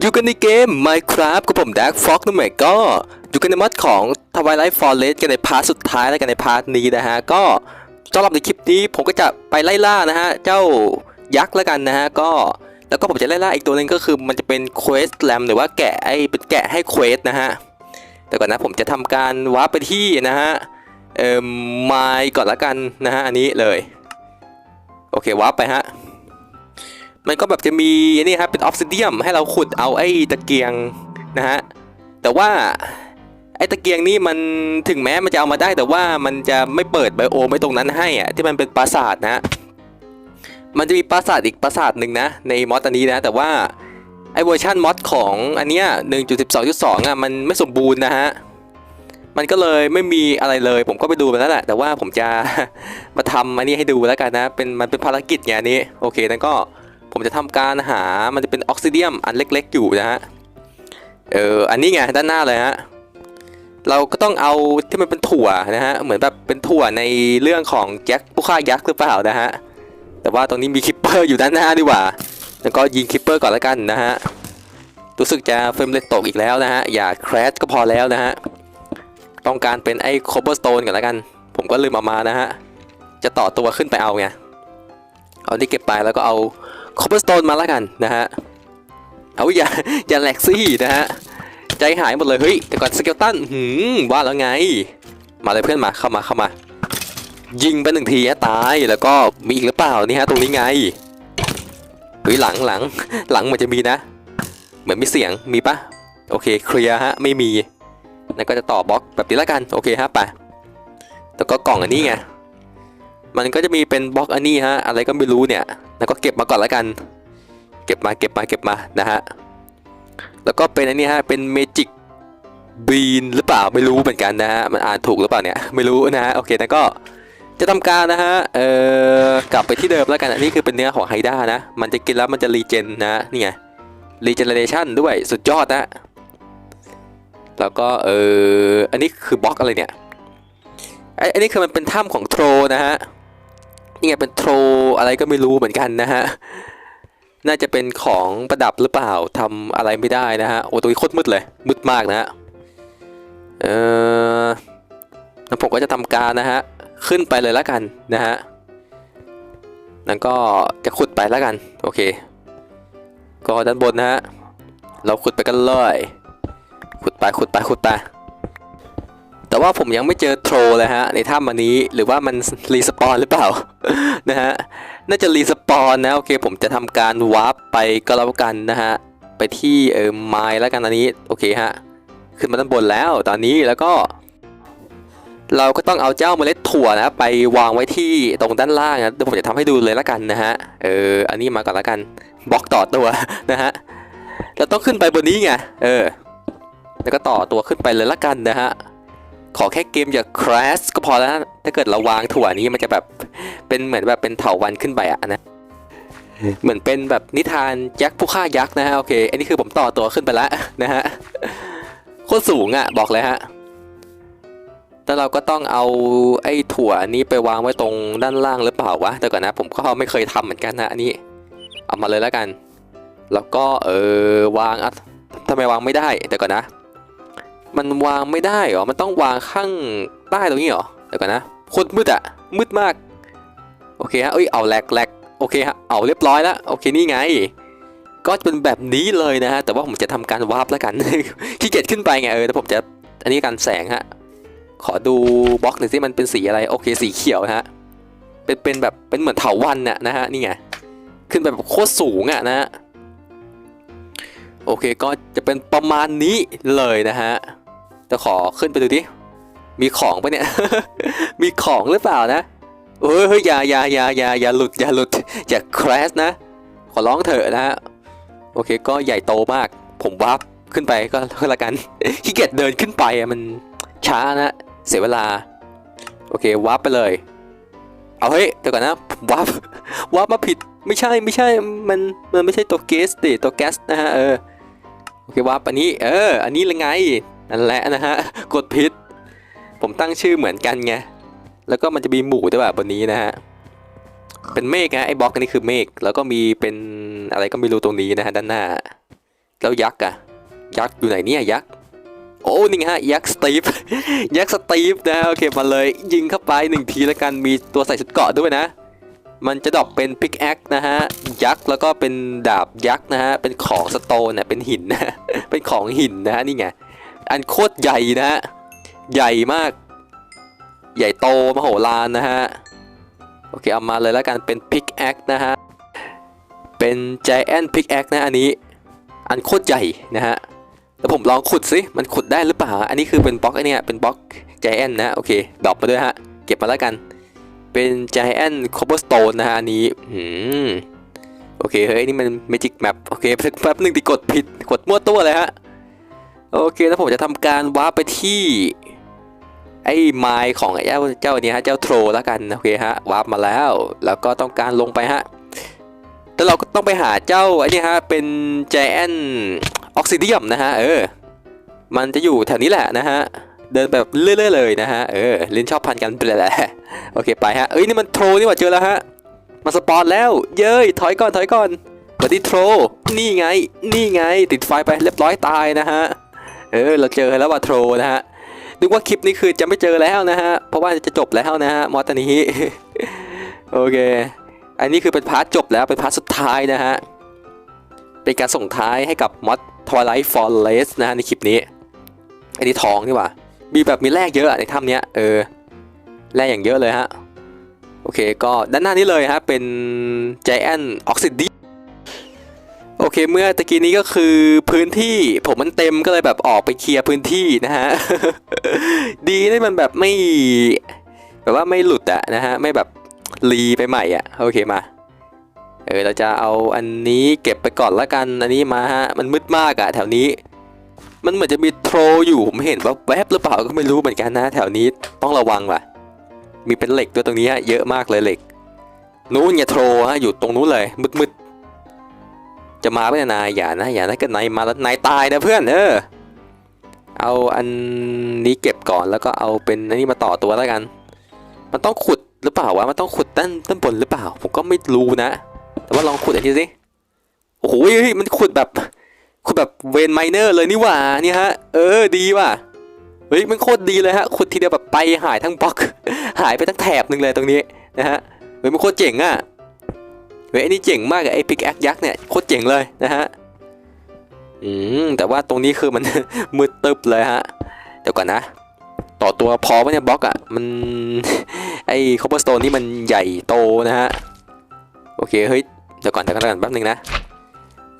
อยู่กันในเกม Minecraft กับผมดักฟ็อกนั่นหมายก็อยู่กันในมัดของ Twilight Forest กันในพาร์ทสุดท้ายและกันในพาร์ทนี้นะฮะ ก็สำหรับในคลิปนี้ผมก็จะไปไล่ล่านะฮะ เจ้ายักษ์แล้วกันนะฮะ ก็แล้วก็ผมจะไล่ล่าอีกตัวหนึงก็คือมันจะเป็นเควสแลมหรือว่าแกะไอ้เป็นแกะให้เควสนะฮะแต่ก่อนนะผมจะทำการวาร์ปไปที่นะฮะเอ่อไมก่อนละกันนะฮะอันนี้เลย โอเควาร์ปไปฮะ มันก็แบบจะมีนี่ครับเป็นออฟซิเดียมให้เราขุดเอาไอ้ตะเกียงนะฮะแต่ว่าไอ้ตะเกียงนี่มันถึงแม้มันจะเอามาได้ แต่ว่ามันจะไม่เปิดไบโอไม่ตรงนั้นให้อะที่มันเป็นปราสาทนะฮะมันจะมีปราสาทอีกปราสาทหนึ่งนะในมอดอันนี้นะ แต่ว่าไอ้เวอร์ชันมอดของอันเนี้ย1.12.2อะมันไม่สมบูรณ์นะฮะมันก็เลยไม่มีอะไรเลย ผมก็ไปดูมาแล้วแหละแต่ว่าผมจะมาทำอันนี้ให้ดูแล้วกันนะเป็นมันเป็นภารกิจไงอันนี้โอเคนั้นก็ ผมจะทำการหามันจะเป็นออกซิเดียมอันเล็กๆอยู่นะฮะเอออันนี้ไงด้านหน้าเลยฮะเราก็ต้องเอาที่มันเป็นถั่วนะฮะเหมือนแบบเป็นถั่วในเรื่องของแจ็คผู้ฆ่ายักษ์หรือเปล่านะฮะแต่ว่าตรงนี้มีคิปเปอร์อยู่ด้านหน้าดีกว่า แล้วก็ยิงคิปเปอร์ก่อนแล้วกันนะฮะรู้สึกจะเฟรมเรทตกอีกแล้วนะฮะอย่าแครชก็พอแล้วนะฮะต้องการเป็นไอ้โคเบอร์สโตนก่อนแล้วกัน ผมก็ลืมเอามานะฮะจะต่อตัวขึ้นไปเอาไงเอาที่เก็บไปแล้วก็เอา คอ b เ e อร์สโตนมาแล้วกันนะฮะ เอาอย่าอย่าแหลกซี่นะฮะ ใจหายหมดเลย เฮ้ย แต่ก่อนสเกลตันหืมว่าแล้วไง มาเลยเพื่อนมาเข้ามาเข้ามา ยิงไปหนึ่งทีฮะตายแล้วก็มีอีกหรือเปล่านี่ฮะตรงนี้ไงเฮ้ยหลังหลังหลังมันจะมีนะ เหมือนมีเสียงมีปะโอเคเคลียร์ฮะไม่มีนั่นก็จะต่อบล็อกแบบนี้แล้วกันโอเคฮะไปแล้วก็กล่องอันนี้ไง มันก็จะมีเป็นบล็อกอันนี้ฮะอะไรก็ไม่รู้เนี่ยแล้วก็เก็บมาก่อนล้วกัน เก็บมาเก็บมาเก็บมานะฮะแล้วก็เป็นอันนี้ฮะเป็นเมจิกบีนหรือเปล่าไม่รู้เหมือนกันนะฮะมันอ่านถูกหรือเปล่าเนี่ยไม่รู้นะฮะโอเคแล้วก็จะทำการนะฮะเอ่อกลับไปที่เดิมแล้วกันอันนี้คือเป็นเนื้อของไฮด้านะมันจะกินแล้วมันจะรีเจนนะนี่ไงรีเจนเรชันด้วยสุดยอดนะแล้วก็เอออันนี้คือบล็อกอะไรเนี่ยไออันนี้คือมันเป็นถ้ำของโทรนะฮะ นี่ไงเป็นโทรอะไรก็ไม่รู้เหมือนกันนะฮะ น่าจะเป็นของประดับหรือเปล่าทำอะไรไม่ได้นะฮะ โอ้ตัวนี้โคตรมืดเลย มืดมากนะฮะ เออแล้วผมก็จะทำการนะฮะ ขึ้นไปเลยแล้วกันนะฮะ แล้วก็จะขุดไปแล้วกัน โอเค ก็ด้านบนนะฮะ เราขุดไปกันเลย ขุดไปขุดไปขุดไป แต่ว่าผมยังไม่เจอโทรเลยฮะในถ้ำอันนี้หรือว่ามันรีสปอนหรือเปล่านะฮะน่าจะรีสปอนนะโอเคผมจะทำการวาร์ปไปก็แล้วกันนะฮะไปที่เออไมล์แล้วกันอันนี้โอเคฮะขึ้นมาด้านบนแล้วตอนนี้แล้วก็ เราก็ต้องเอาเจ้าเมล็ดถั่วนะไปวางไว้ที่ตรงด้านล่างนะเดี๋ยวผมจะทำให้ดูเลยแล้วกันนะฮะเอออันนี้มาก่อนแล้วกันบล็อกต่อตัวนะฮะเราต้องขึ้นไปบนนี้ไงเออแล้วก็ต่อตัวขึ้นไปเลยละกันนะฮะ ขอแค่เกมอย่า crash ก็พอแล้วถ้าเกิดเราวางถั่วนี้มันจะแบบเป็นเหมือนแบบเป็นเถาวันขึ้นไปอะนะเหมือนเป็นแบบนิทานยักษ์ผู้ฆ่ายักษ์นะฮะโอเค อันนี้คือผมต่อตัวขึ้นไปแล้วนะฮะโคตรสูงอะบอกเลยฮะแล้วเราก็ต้องเอาไอ้ถั่วนี้ไปวางไว้ตรงด้านล่างหรือเปล่าวะแต่ก่อนนะ ผมก็ไม่เคยทำเหมือนกันนะอันนี้ เอามาเลยแล้วกัน แล้วก็เออวางอะทำไมวางไม่ได้แต่ก่อนนะ มันวางไม่ได้เหรอ มันต้องวางข้างใต้ตรงนี้เหรอ เดี๋ยวก่อนนะโคตรมืดอะมืดมาก โอเคฮะ เอ้ย เอาแหลกแหลกโอเคฮะ เอาเรียบร้อยแล้ว โอเคนี่ไง ก็จะเป็นแบบนี้เลยนะฮะ แต่ว่าผมจะทำการวาร์ปแล้วกัน ขี้เกียจขึ้นไปไงเออแต่ผมจะ อันนี้การแสงฮะ ขอดูบล็อกหน่อยสิมันเป็นสีอะไร โอเคสีเขียวนะฮะ เป็นเป็นแบบ เป็นเหมือนเถาวันน่ะนะฮะ นี่ไง ขึ้นไปแบบโคตรสูงอะนะฮะโอเคก็จะเป็นประมาณนี้เลยนะฮะ จะขอขึ้นไปดูดิ มีของปะเนี่ย มีของหรือเปล่านะเฮ้ยเฮ้ยอย่าอย่าอย่าอย่าอย่าหลุดอย่าหลุดอย่าคราชนะ ขอร้องเถอะนะฮะ โอเคก็ใหญ่โตมาก ผมวาร์ปขึ้นไปก็แล้วกัน ขี้เกียจเดินขึ้นไปอะมันช้านะ เสียเวลา โอเควาร์ปไปเลย เอาเฮ้ยเดี๋ยวก่อนนะผมวาร์ปวาร์ปมาผิด ไม่ใช่ไม่ใช่ มันมันไม่ใช่ตัวเกสดิตัวแก๊สนะฮะเออ โอเควาร์ปอันนี้ เออ อันนี้ละไง นั่นแหละนะฮะกดผิดผมตั้งชื่อเหมือนกันไง แล้วก็มันจะมีหมู่ด้วยแบบบนนี้นะฮะ เป็นเมฆนะไอ้บล็อกอันนี้คือเมฆ แล้วก็มีเป็นอะไรก็ไม่รู้ตรงนี้นะฮะด้านหน้า แล้วยักษ์อะยักษ์อยู่ไหนเนี่ยยักษ์ โอ้นี่ไงฮะยักษ์สตีฟ ยักษ์สตีฟนะฮะโอเคมาเลยยิงเข้าไปหนึ่งทีแล้วกัน มีตัวใส่ชุดเกาะด้วยนะมันจะดรอปเป็นพิกแอคนะฮะ ยักษ์แล้วก็เป็นดาบยักษ์นะฮะ เป็นของสโตนเนี่ยเป็นหินนะเป็นของหินนะฮะ นี่ไง อันโคตรใหญ่นะฮะ ใหญ่มาก ใหญ่โตมโหฬารนะฮะ โอเค เอามาเลยแล้วกันเป็นพิกแอคนะฮะ เป็น Giant Pickaxe นะอันนี้ อันโคตรใหญ่นะฮะ แล้วผมลองขุดสิมันขุดได้หรือเปล่า อันนี้คือเป็นบล็อกไอเนี่ยเป็นบล็อก Giant นะโอเคดรอปมาด้วยฮะ เก็บมาแล้วกัน เป็น Giant Cobblestone นะฮะอันนี้อืมโอเค เฮ้ย นี่มัน Magic Map โอเคแป๊บหนึ่งที่กดผิด กดมั่วตัวเลยฮะ โอเคแล้วผมจะทำการวาร์ปไปที่ ไอ้ไม้ของไอ้เจ้าเจ้านี้ฮะเจ้าโทรแล้วกันโอเคฮะวาร์ปมาแล้ว แล้วก็ต้องการลงไปฮะแต่เราก็ต้องไปหาเจ้าไอ้นี่ฮะเป็น Giant ออกซิเดียมนะฮะเออ มันจะอยู่แถวนี้แหละนะฮะเดินแบบเรื่อยๆเลยนะฮะเออลิ้นชอบพันกันไปแหละโอเคไปฮะเอ้ยนี่มันโทรนี่หว่าเจอแล้วฮะมาสปอนแล้ว เย้ยถอยก่อนถอยก่อนสวัสดีโทรนี่ไง นี่ไง ติดไฟไปเรียบร้อยตายนะฮะ เออเราเจอแล้วว่าโทรนะฮะนึกว่าคลิปนี้คือจะไม่เจอแล้วนะฮะเพราะว่าจะจบแล้วนะฮะมอตอนนี้โอเค อันนี้คือเป็นพาร์ทจบแล้วเป็นพาร์ทสุดท้ายนะฮะเป็นการส่งท้ายให้กับมอด Twilight Forest นะฮะในคลิปนี้อันนี้ทองนี่ว่ามีแบบมีแร่เยอะในถ้ำเนี้ยเออแร่อย่างเยอะเลยฮะโอเคก็ด้านหน้านี้เลยฮะเป็น Giant Oxide โอเคเมื่อตะกี้นี้ก็คือพื้นที่ผมมันเต็มก็เลยแบบออกไปเคลียร์พื้นที่นะฮะ ดีที่มันแบบไม่แบบว่าไม่หลุดอะนะฮะ ไม่แบบรีไปใหม่อะโอเคมา เออเราจะเอาอันนี้เก็บไปก่อนละกันอันนี้มาฮะ มันมืดมากอะแถวนี้ มันเหมือนจะมีโทรอยู่ผมเห็นว่าแวบหรือเปล่าก็ไม่รู้เหมือนกันนะ แถวนี้ต้องระวังว่ะ มีเป็นเหล็กด้วยตรงนี้ฮะเยอะมากเลยเหล็กนู้นอย่าโทรฮะอยู่ตรงนู้นเลยมืดๆ จะมาไม่นายอย่านะอย่านะกิดนายมาแล้วนายตายนะเพื่อนเออเอาอันนี้เก็บก่อนแล้วก็เอาเป็นอันนี้มาต่อตัวแล้วกัน มันต้องขุดหรือเปล่าวะมันต้องขุดด้านด้านบนหรือเปล่า ผมก็ไม่รู้นะ แต่ว่าลองขุดอันนี้สิโอ้โหเฮ้ยมันขุดแบบขุดแบบเวนไมเนอร์เลยนี่หว่าเนี่ยฮะเออดีว่ะเฮ้ยมันโคตรดีเลยฮะขุดทีเดียวแบบไปหายทั้งบล็อก หายไปทั้งแถบหนึ่งเลยตรงนี้นะฮะเฮ้ยมันโคตรเจ๋งอะ เฮ้ยไอ้นี่เจ๋งมากไอ้พิกแอคยักษ์เนี่ยโคตรเจ๋งเลยนะฮะอืมแต่ว่าตรงนี้คือมัน มืดตึบเลยฮะเดี๋ยวก่อนนะ ต่อตัวพอปะเนี่ยบล็อกอะมันไอ้คอปเปอร์สโตนนี่มันใหญ่โตนะฮะโอเคเฮ้ยเดี๋ยวก่อนเดี๋ยวก่อนเดี๋ยวก่อนแป๊บนึงนะ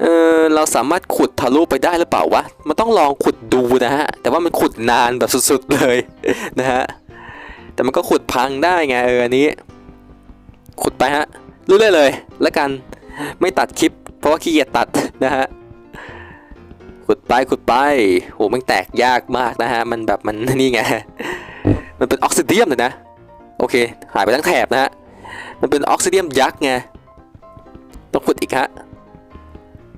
เออเราสามารถขุดทะลุไปได้หรือเปล่าวะ มันต้องลองขุดดูนะฮะ แต่ว่ามันขุดนานแบบสุดๆเลยนะฮะ แต่มันก็ขุดพังได้ไงเอออันนี้ ขุดไปฮะ เรื่อยๆเลยแล้วกันไม่ตัดคลิป เพราะว่าขี้เกียจตัดนะฮะขุดไปขุดไปโหมันแตกยากมากนะฮะมันแบบมันนี่ไงมันเป็นออกซิเดียมเลยนะโอเคหายไปทั้งแถบนะฮะมันเป็นออกซิเดียมยักษ์ไงต้องขุดอีกฮะ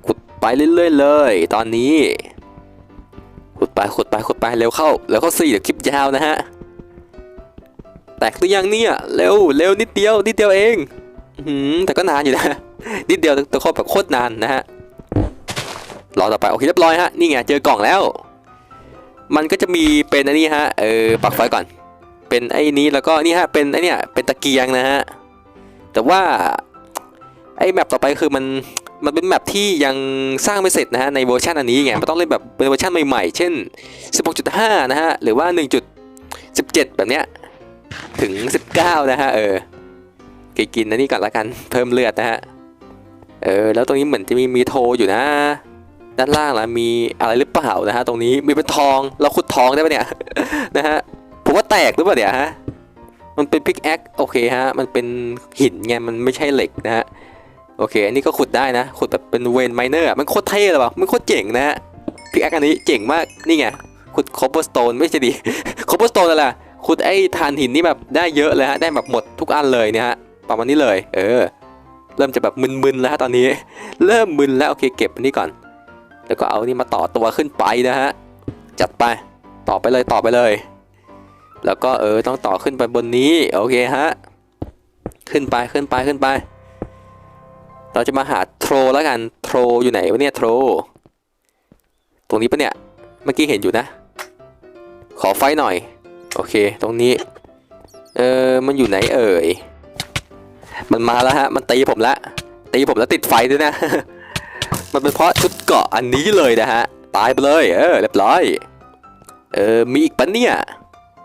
ขุดไปเรื่อยๆเลย ตอนนี้ขุดไปขุดไปขุดไปเร็วเข้าเร็วเข้าสี่เดี๋ยวคลิปยาวนะฮะแตกหรือยังเนี่ยเร็วเร็วนิดเดียวนิดเดียวเอง อืมแต่ก็นานอยู่นะ นิดเดียวแต่โคตรแบบโคตรนานนะฮะรอต่อไปโอเคเรียบร้อยฮะนี่ไงเจอกล่องแล้ว มันก็จะมีเป็นอันนี้ฮะเออปักไฟก่อน เป็นไอ้นี้แล้วก็นี่ฮะเป็นไอ้เนี่ยเป็นตะเกียงนะฮะแต่ว่าไอ้แมปต่อไปคือมันมันเป็นแมปที่ยังสร้างไม่เสร็จนะฮะในเวอร์ชันอันนี้ไงมันต้องเล่นแบบเป็นเวอร์ชันใหม่ๆ เช่น 16.5 นะฮะหรือว่า 1.17 แบบเนี้ยถึง 19 นะฮะเออ กินกินอันนี้ก่อนละกันเพิ่มเลือดนะฮะเออแล้วตรงนี้เหมือนจะมีมีโทอยู่นะ ด้านล่างล่ะมีอะไรหรือเปล่านะฮะตรงนี้มีเป็นทองเราขุดทองได้ปะเนี่ยนะฮะผมว่าแตกหรือเปล่าเนี่ยฮะมันเป็นพิกแอคโอเคฮะมันเป็นหินไงมันไม่ใช่เหล็กนะฮะโอเค อันนี้ก็ขุดได้นะ ขุดแบบเป็นเวนไมเนอร์มันโคตรเท่เลยว่ะมันโคตรเจ๋งนะฮะพิกแอคอันนี้เจ๋งมากนี่ไงขุดคอปเปอร์สโตนไม่ใช่ดิคอปเปอร์สโตนอะไรล่ะขุดไอ้ถ่านหินนี่แบบได้เยอะเลยฮะได้แบบหมดทุกอันเลยเนี่ยฮะ ประมาณนี้เลย เออ เริ่มจะแบบมึนๆแล้วฮะตอนนี้ เริ่มมึนแล้วโอเคเก็บอันนี้ก่อน แล้วก็เอานี่มาต่อตัวขึ้นไปนะฮะ จัดไป ต่อไปเลยต่อไปเลย แล้วก็เออต้องต่อขึ้นไปบนนี้ โอเคฮะ ขึ้นไปขึ้นไปขึ้นไป เราจะมาหาโทรแล้วกัน โทรอยู่ไหนวะเนี่ยโทร ตรงนี้ปะเนี่ย เมื่อกี้เห็นอยู่นะ ขอไฟหน่อย โอเค ตรงนี้ เออมันอยู่ไหนเอ่ย มันมาแล้วฮะ มันตีผมและตีผมแล้วติดไฟด้วยนะ มันเป็นเพราะชุดเกาะอันนี้เลยนะฮะ ตายไปเลย เออ เรียบร้อย เออ มีอีกปะเนี่ย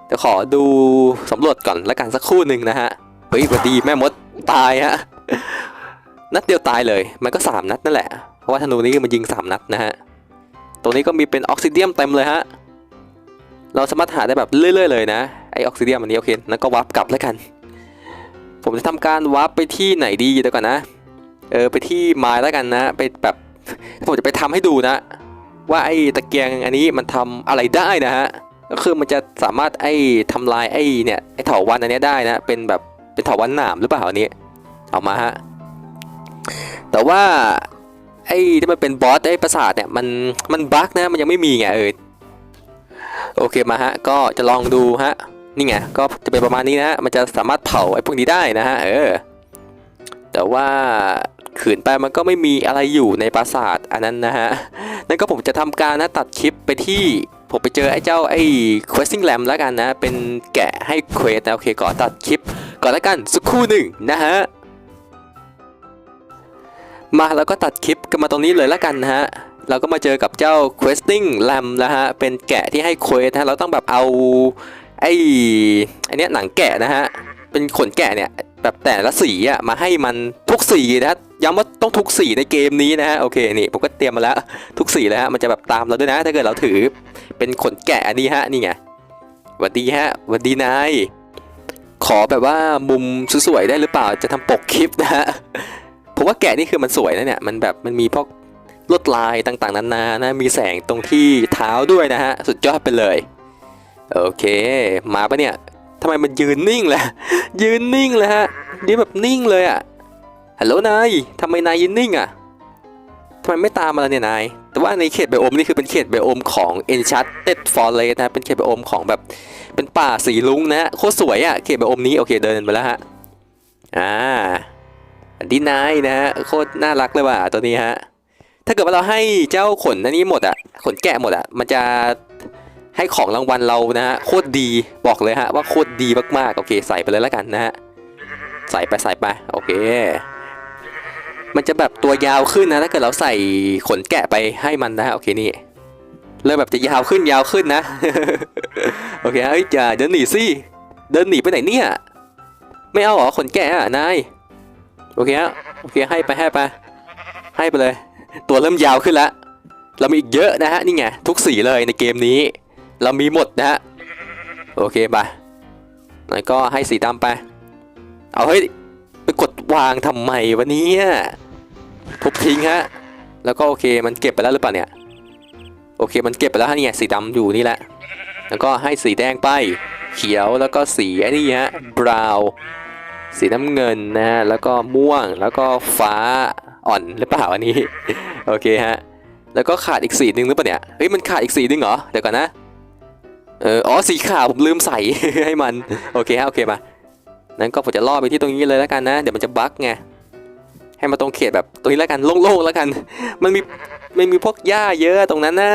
เดี๋ยวขอดูสำรวจก่อนละกันสักครู่หนึ่งนะฮะ เฮ้ยสวัสดีแม่มดตายฮะ นัดเดียวตายเลย มันก็สามนัดนั่นแหละ เพราะว่าธนูนี้มันยิงสามนัดนะฮะ ตรงนี้ก็มีเป็นออกซิเดียมเต็มเลยฮะ เราสามารถหาได้แบบเรื่อยๆเลยนะ ไอออกซิเดียมอันนี้โอเคนั้นก็วาร์ปกลับแล้วกัน ผมจะทำการวาร์ปไปที่ไหนดีเดี๋ยวก่อนนะ เออไปที่ไม้แล้วกันนะ ไปแบบผมจะไปทำให้ดูนะ ว่าไอ้ตะเกียงอันนี้มันทำอะไรได้นะฮะก็คือมันจะสามารถไอ้ทำลายไอ้เนี่ยไอ้เถาวันอันนี้ได้นะ เป็นแบบเป็นเถาวันหนามหรือเปล่าอันนี้เอามาฮะแต่ว่าไอ้ที่มันเป็นบอสไอ้ประสาทเนี่ยมันมันบั๊กนะมันยังไม่มีไงเออโอเคมาฮะก็จะลองดูฮะ นี่ไงก็จะเป็นประมาณนี้นะฮะมันจะสามารถเผาไอ้พวกนี้ได้นะฮะเออแต่ว่าขืนไปมันก็ไม่มีอะไรอยู่ในปราสาทอันนั้นนะฮะนั่นก็ผมจะทำการนะตัดคลิปไปที่ผมไปเจอไอ้เจ้าไอ้ questing lamb แล้วกันนะ เป็นแกะให้เควสนะโอเคก่อนตัดคลิปก่อนแล้วกันสักครู่หนึ่งนะฮะมาแล้วก็ตัดคลิปกันมาตรงนี้เลยแล้วกันนะฮะเราก็มาเจอกับเจ้า questing lamb นะฮะเป็นแกะที่ให้เควสนะเราต้องแบบเอา ไอ้อันเนี้ยหนังแกะนะฮะ เป็นขนแกะเนี่ยแบบแต่ละสีอะมาให้มันทุกสีนะฮะย้ำว่าต้องทุกสีในเกมนี้นะฮะโอเคนี่ผมก็เตรียมมาแล้วทุกสีเลยฮะมันจะแบบตามเราด้วยนะ ถ้าเกิดเราถือเป็นขนแกะอันนี้ฮะนี่ไงหวัดดีฮะหวัดดีนายขอแบบว่ามุมสวยๆได้หรือเปล่าจะทำปกคลิปนะฮะผมว่าแกะนี่คือมันสวยนะเนี่ยมันแบบมันมีพวกลวดลายต่างๆนานานะมีแสงตรงที่เท้าด้วยนะฮะสุดยอดไปเลย โอเคมาปะเนี่ยทำไมมันยืนนิ่งล่ะยืนนิ่งเลยฮะยืนแบบนิ่งเลยอะฮัลโหลนายทำไมนายยืนนิ่งอะทำไมไม่ตามมาล่ะเนี่ยนาย แต่ว่าในเขตไบโอมนี่คือเป็นเขตไบโอมของ Enchanted Forest นะ เป็นเขตไบโอมของแบบ เป็นป่าสีลุงนะโคตรสวยอะเขตไบโอมนี้โอเคเดินไปแล้วฮะ อ่าอันดีนายนะฮะโคตรน่ารักเลยว่ะตัวนี้ฮะ ถ้าเกิดว่าเราให้เจ้าขนอันนี้หมดอะขนแกะหมดอะมันจะ ให้ของรางวัลเรานะฮะโคตรดีบอกเลยฮะว่าโคตรดีมากๆโอเค ใส่ไปเลยแล้วกันนะฮะใส่ไปใส่ไปโอเค มันจะแบบตัวยาวขึ้นนะถ้าเกิดเราใส่ขนแกะไปให้มันนะฮะโอเคนี่เริ่มแบบจะยาวขึ้นยาวขึ้นนะ โอเคเอ้ยอย่าเดินหนีสิเดินหนีไปไหนเนี่ยไม่เอาหรอขนแกะอะนายโอเคฮะโอเคให้ไปให้ไปให้ไปเลย ตัวเริ่มยาวขึ้นแล้วเรามีอีกเยอะนะฮะนี่ไงทุกสีเลยในเกมนี้ เรามีหมดนะฮะ โอเคไปแล้วก็ให้สีดำไป เอาเฮ้ย ไปกดวางทำไมวะเนี่ยทุบทิ้งฮะ แล้วก็โอเคมันเก็บไปแล้วหรือเปล่าเนี่ย โอเคมันเก็บไปแล้วฮะเนี่ยสีดำอยู่นี่แหละ แล้วก็ให้สีแดงไป เขียวแล้วก็สีไอ้นี่ฮะบราวสีน้ำเงินนะฮะ แล้วก็ม่วง แล้วก็ฟ้าอ่อนหรือเปล่าอันนี้ โอเคฮะ แล้วก็ขาดอีกสีหนึ่งหรือเปล่าเนี่ย เฮ้ยมันขาดอีกสีหนึ่งเหรอ เดี๋ยวก่อนนะ เอออ๋อสีขาวผมลืมใส่ให้มันโอเคฮะโอเคมานั้นก็ผมจะล่อไปที่ตรงนี้เลยแล้วกันนะ เดี๋ยวมันจะบั๊กไงให้มาตรงเขตแบบตรงนี้แล้วกันโล่งๆแล้วกัน มันมีมันมีพวกหญ้าเยอะตรงนั้นน่ะ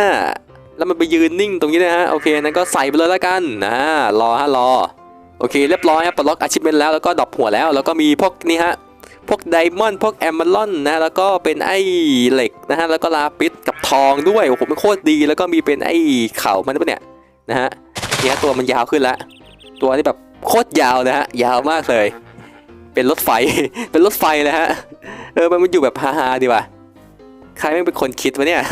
แล้วมันไปยืนนิ่งตรงนี้นะฮะโอเคนั้นก็ใส่ไปเลยแล้วกันนะรอฮะรอโอเคเรียบร้อยครับปลดล็อกอาชีพเมนแล้วแล้วก็ดรอปหัวแล้ว แล้วก็มีพวกนี่ฮะพวกไดมอนด์พวกแอมเบลอนนะแล้วก็เป็นไอ้เหล็กนะฮะแล้วก็ลาปิสกับทองด้วยโอ้โหมันโคตรดีแล้วก็มีเป็นไอ้เข่ามันปะเนี่ย นะฮะเนี่ยตัวมันยาวขึ้นแล้วตัวนี้แบบโคตรยาวนะฮะยาวมากเลย เป็นรถไฟ เป็นรถไฟเลยฮะเออมันมันอยู่แบบฮาๆดีว่ะใครไม่เป็นคนคิดวะเนี่ย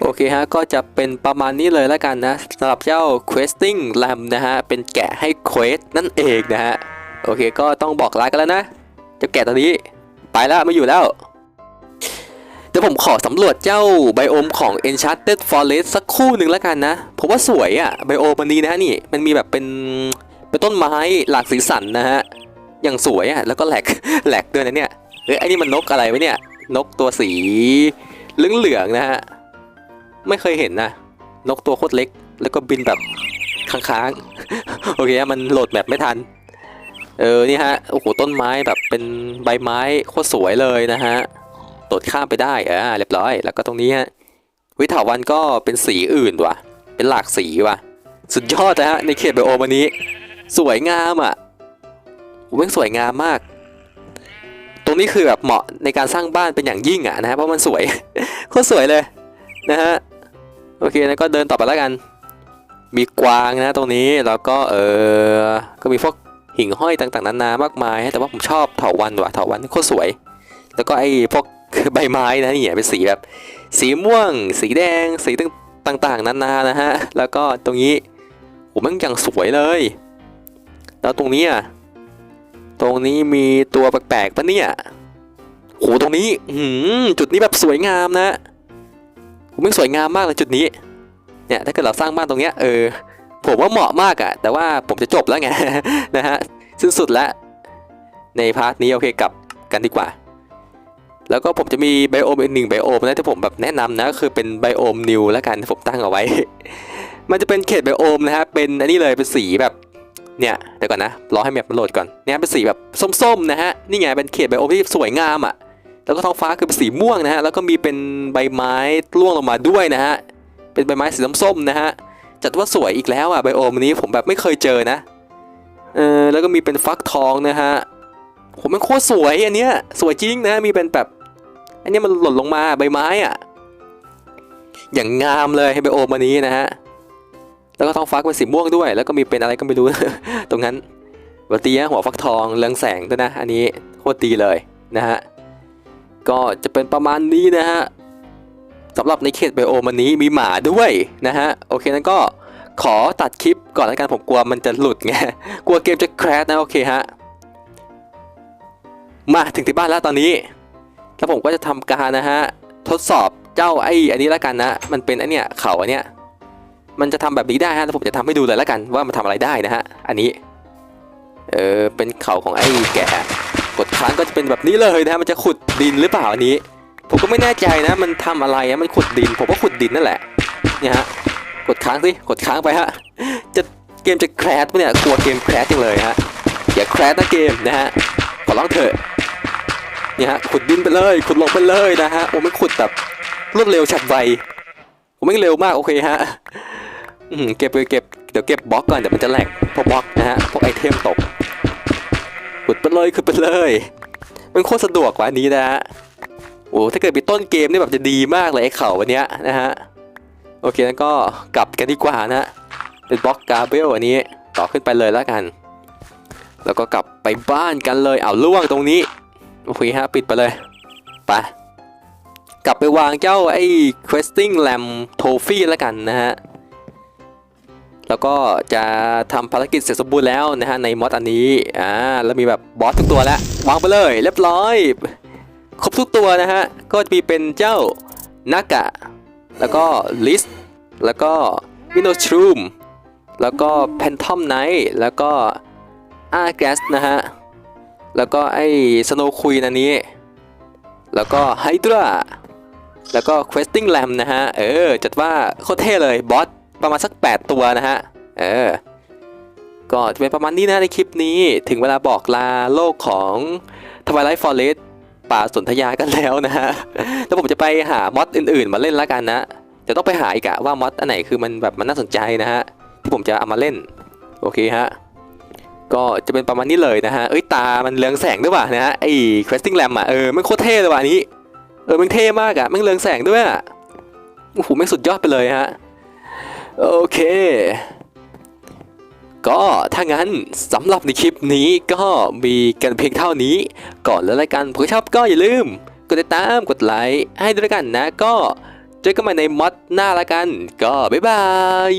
โอเคฮะ ก็จะเป็นประมาณนี้เลยแล้วกันนะสำหรับเจ้า questing lamb นะฮะ เป็นแกะให้เควสนั่นเองนะฮะ โอเค ก็ต้องบอกลากันแล้วนะ เจ้าแกะตัวนี้ ไปแล้วไม่อยู่แล้ว เดี๋ยวผมขอสำรวจเจ้าไบโอมของ Enchanted Forest สักคู่หนึ่งแล้วกันนะ ผมว่าสวยอะไบโอมมันนี้นะฮะนี่ มันมีแบบเป็นเป็นต้นไม้หลากสีสันนะฮะ อย่างสวยอะแล้วก็แหลกแหลกด้วยนะเนี่ยเอ้ยไอ้นี่มันนกอะไรวะเนี่ย นกตัวสีเหลืองๆนะฮะ ไม่เคยเห็นนะ นกตัวโคตรเล็ก แล้วก็บินแบบค้างๆ โอเคมันโหลดแบบไม่ทัน เออ นี่ฮะ โอ้โห ต้นไม้แบบเป็นใบไม้โคตรสวยเลยนะฮะ โดดข้ามไปได้อ่าเรียบร้อย แล้วก็ตรงนี้ฮะวิถาวันก็เป็นสีอื่นว่ะ เป็นหลากสีว่ะ สุดยอดนะฮะในเขตไบโอมวันนี้ สวยงามอะโอ้งสวยงามมาก ตรงนี้คือแบบเหมาะในการสร้างบ้านเป็นอย่างยิ่งอะนะฮะเพราะมันสวยโคตรสวยเลยนะฮะโอเคแล้วก็เดินต่อไปแล้วกัน มีกวางนะตรงนี้แล้วก็เออก็มีพวกหิ่งห้อยต่างๆนานามากมาย แต่ว่าผมชอบเถาวันว่ะเถาวันโคตรสวย แล้วก็ไอ้พวก คือใบไม้นะนี่เป็นสีแบบ สีม่วง สีแดง สีต่างๆนานานะฮะ แล้วก็ตรงนี้โอ้แมันยังสวยเลย แล้วตรงนี้อะตรงนี้มีตัวแปลกๆปะเนี่ยโหตรงนี้หืมจุดนี้แบบสวยงามนะผมมันสวยงามมากเลยจุดนี้ เนี่ยถ้าเกิดเราสร้างบ้านตรงเนี้ยเออผมว่าเหมาะมากอะแต่ว่าผมจะจบแล้วไงนะฮะสิ้นสุดแล้วในพาร์ทนี้โอเคกลับกันดีกว่า แล้วก็ผมจะมีไบโอมอีกหนึ่งไบโอมนะที่ผมแบบแนะนำนะคือเป็นไบโอมนิวแล้วกันที่ผมตั้งเอาไว้ มันจะเป็นเขตไบโอมนะฮะเป็นอันนี้เลยเป็นสีแบบเนี่ยเดี๋ยวก่อนนะรอให้แมปมันโหลดก่อนเนี่ยเป็นสีแบบส้มๆนะฮะนี่ไงเป็นเขตไบโอมที่สวยงามอะแล้วก็ท้องฟ้าคือเป็นสีม่วงนะฮะแล้วก็มีเป็นใบไม้ร่วงลงมาด้วยนะฮะเป็นใบไม้สีส้มๆนะฮะจัดว่าสวยอีกแล้วอะไบโอมนี้ผมแบบไม่เคยเจอนะเออแล้วก็มีเป็นฟักทองนะฮะผมมันโคตรสวยอันเนี้ยสวยจริงนะมีเป็นแบบ อันนี้มันหล่นลงมาใบไม้อะอย่างงามเลยไบโอมวันนี้นะฮะแล้วก็ท้องฟ้าเป็นสีม่วงด้วย แล้วก็มีเป็นอะไรก็ไม่รู้ ตรงนั้นวัตีหัวฟักทองเรืองแสงด้วยนะ อันนี้โคตรดีเลยนะฮะก็จะเป็นประมาณนี้นะฮะสำหรับในเขตไบโอมวันนี้มีหมาด้วยนะฮะโอเคนั้นก็ขอตัดคลิปก่อนแล้วกันผมกลัวมันจะหลุดไงกลัวเกมจะแครชนะโอเคฮะมาถึงที่บ้านแล้วตอนนี้ แล้วผมก็จะทำการนะฮะทดสอบเจ้าไอ้อันนี้ล้วกันนะ มันเป็นไอเนี้ยเขาอันเนี้ยมันจะทำแบบนี้ได้ฮะแล้วผมจะทำให้ดูเลยล้วกันว่ามันทำอะไรได้นะฮะอันนี้เออเป็นเขาของไอ้แกะกดค้างก็จะเป็นแบบนี้เลยนะฮะมันจะขุดดินหรือเปล่าอันนี้ ผมก็ไม่แน่ใจนะ มันทำอะไรอะมันขุดดิน ผมก็ขุดดินนั่นแหละเนี่ยฮะกดค้างสิกดค้างไปฮะจะเกมจะแครชปะเนี่ยกลัวเกมแครชจังเลยฮะอย่าแครชนะเกมนะฮะขอร้องเถอะ เนี่ยฮะขุดดินไปเลย ขุดลงไปเลยนะฮะโอ้ไม่ขุดแบบรวดเร็วฉับไวผมไม่เร็วมากโอเคฮะเก็บไปเก็บเดี๋ยวเก็บบล็อกก่อนเดี๋ยวมันจะแหลกพราะบล็อกนะฮะพวกไอเทมตกขุดไปเลยขุดไปเลย มันโคตรสะดวกกว่านี้นะฮะโอ้ถ้าเกิดมีต้นเกมนี่แบบจะดีมากเลยไอเข่าวันเนี้ยนะฮะโอเคงั้นก็กลับกันดีกว่านะฮะเป็นบล็อกกาเบลอันนี้ต่อขึ้นไปเลยแล้วกัน แล้วก็กลับไปบ้านกันเลยเอาล่วงตรงนี้ โอเคฮะปิดไปเลยไปกลับไปวางเจ้าไอ้ questing lamb trophy แล้วกันนะฮะ แล้วก็จะทำภารกิจเสร็จสมบูรณ์แล้วนะฮะในมอดอันนี้ อ่า แล้วมีแบบบอสทุกตัวแล้ว วางไปเลย เรียบร้อย ครบทุกตัวนะฮะ ก็จะมีเป็นเจ้านากะ แล้วก็ลิสแล้วก็มินโนชรูมแล้วก็แพนทอมไนท์แล้วก็อาร์แกสนะฮะ แล้วก็ไอ้สโนคุยอันนี้ แล้วก็ไฮดราแล้วก็ questing lamb นะฮะ เออ จัดว่าโคตรเท่เลยบอสประมาณสัก 8 ตัวนะฮะ เออ ก็จะเป็นประมาณนี้นะในคลิปนี้ ถึงเวลาบอกลาโลกของ Twilight Forest ป่าสนธยากันแล้วนะฮะ แล้วผมจะไปหามอดอื่นๆ มาเล่นแล้วกันนะ จะต้องไปหาอีกอะว่ามอดอันไหนคือมันแบบมันน่าสนใจนะฮะ ที่ผมจะเอามาเล่น โอเคฮะ ก็จะเป็นประมาณนี้เลยนะฮะ เอ้ยตา มันเรืองแสงด้วยว่ะนะฮะ ไอ้ questing lamp อะ เออมันโคตรเท่เลยว่ะอันนี้ เออมันเท่มากอะมันเรืองแสงด้วยอะ โอ้โหม่งสุดยอดไปเลยฮะ โอเค ก็ถ้างั้นสำหรับในคลิปนี้ก็มีกันเพียงเท่านี้ ก่อนแล้วรายการผมชอบก็อย่าลืม กดติดตาม กดไลค์ให้ด้วยละกันนะ ก็เจอกันใหม่ในมอดหน้าละกัน ก็บ๊ายบาย